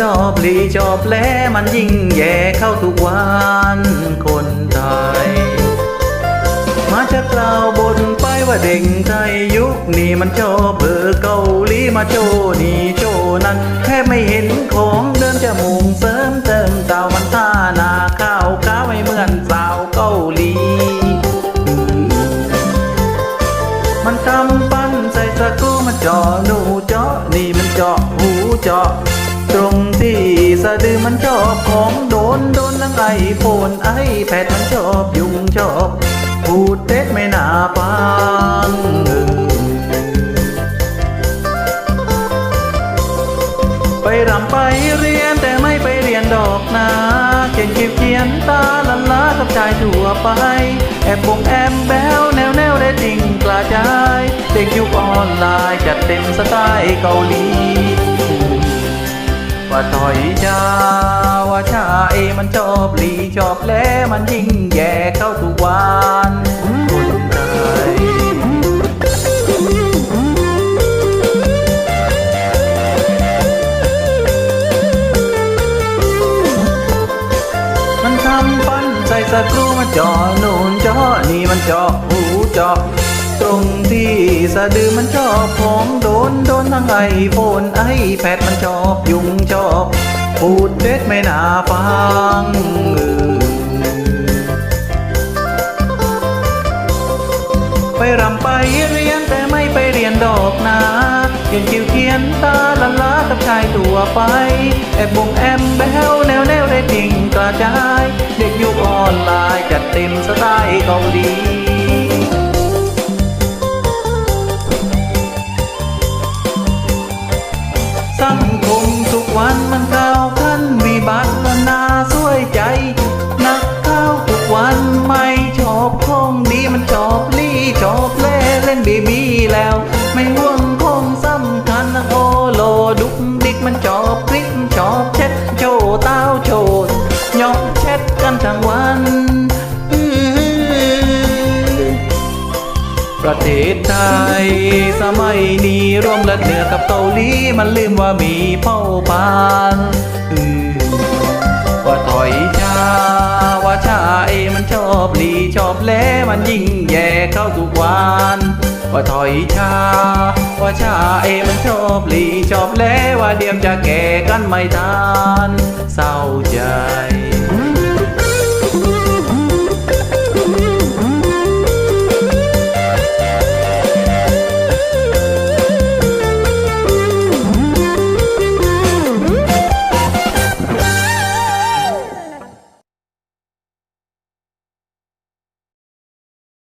ชอบหลีชอบแลมันยิ่งแย่เข้าทุกวันคนไทย มาจากกล่าวบน เด็กไทยยุคนี้มันชอบเบอร์เกาหลีมาโชว์นี่โชว์นั้นแค่ไม่เห็นของเดินจะมูกเสริมเติมเตามันท่านาข้าวข้าวไม่เหมือนสาวเกาหลี มันทำปั้นใส่ตะกร้อมันเจาะหนูเจาะนี่มันเจาะหูเจาะตรงที่สะดือมันชอบของโดนโดนทั้งไอโฟนไอแพดมันชอบยุงชอบ พูดเท็จไม่น่าฟังไปรำไปเรียนแต่ไม่ไปเรียนดอกนาเขียนคิวเขียนตาลันลากับชายทั่วไป แอบบงแอมแบวแนวแนวได้จริงกระจายเด็กยุคออนไลน์จัดเต็มสไตล์เกาหลีว่าถอยชาว่าชาเอมันชอบหลีชอบแล้มันยิ่งแย่เข้าทุกวั ทำปั้นใส่สกรูมันเจาะนูนจาะนี่มันจาะหูจาะตรงที่สะดือมันชอบของโดนโดนทั้งไอโฟนไอแพดมันชอบยุงชอบพูดเท็จไม่น่าฟังไปรำไป ขียนคิวเขียนตาละลากับชายตัวไป แอบบงแอมแบวแนวแนวได้จริงกระจาย เด็กยุคออนไลน์จัดเต็มสไตล์เกาหลีสังคมทุกวันมันก้าวขั้นวิบัติน่าสวยใจ นักข่าวทุกวันไม่ชอบของดีมันชอบลี่ชอบเล่เล่นบีบีแล้ว ประเทศไทย สมัยนี้รวมและเหนือกับเกาหลีมันลืมว่ามีเผ่าพันธุ์ว่าถอยชา ว่าชาเอมันชอบหลีชอบแลมันยิ่งแย่เข้าทุกวันว่าถอยชา ว่าชาเอมันชอบหลีชอบแลว่าเดียมจะแก่กันไม่ทันเศร้าใจ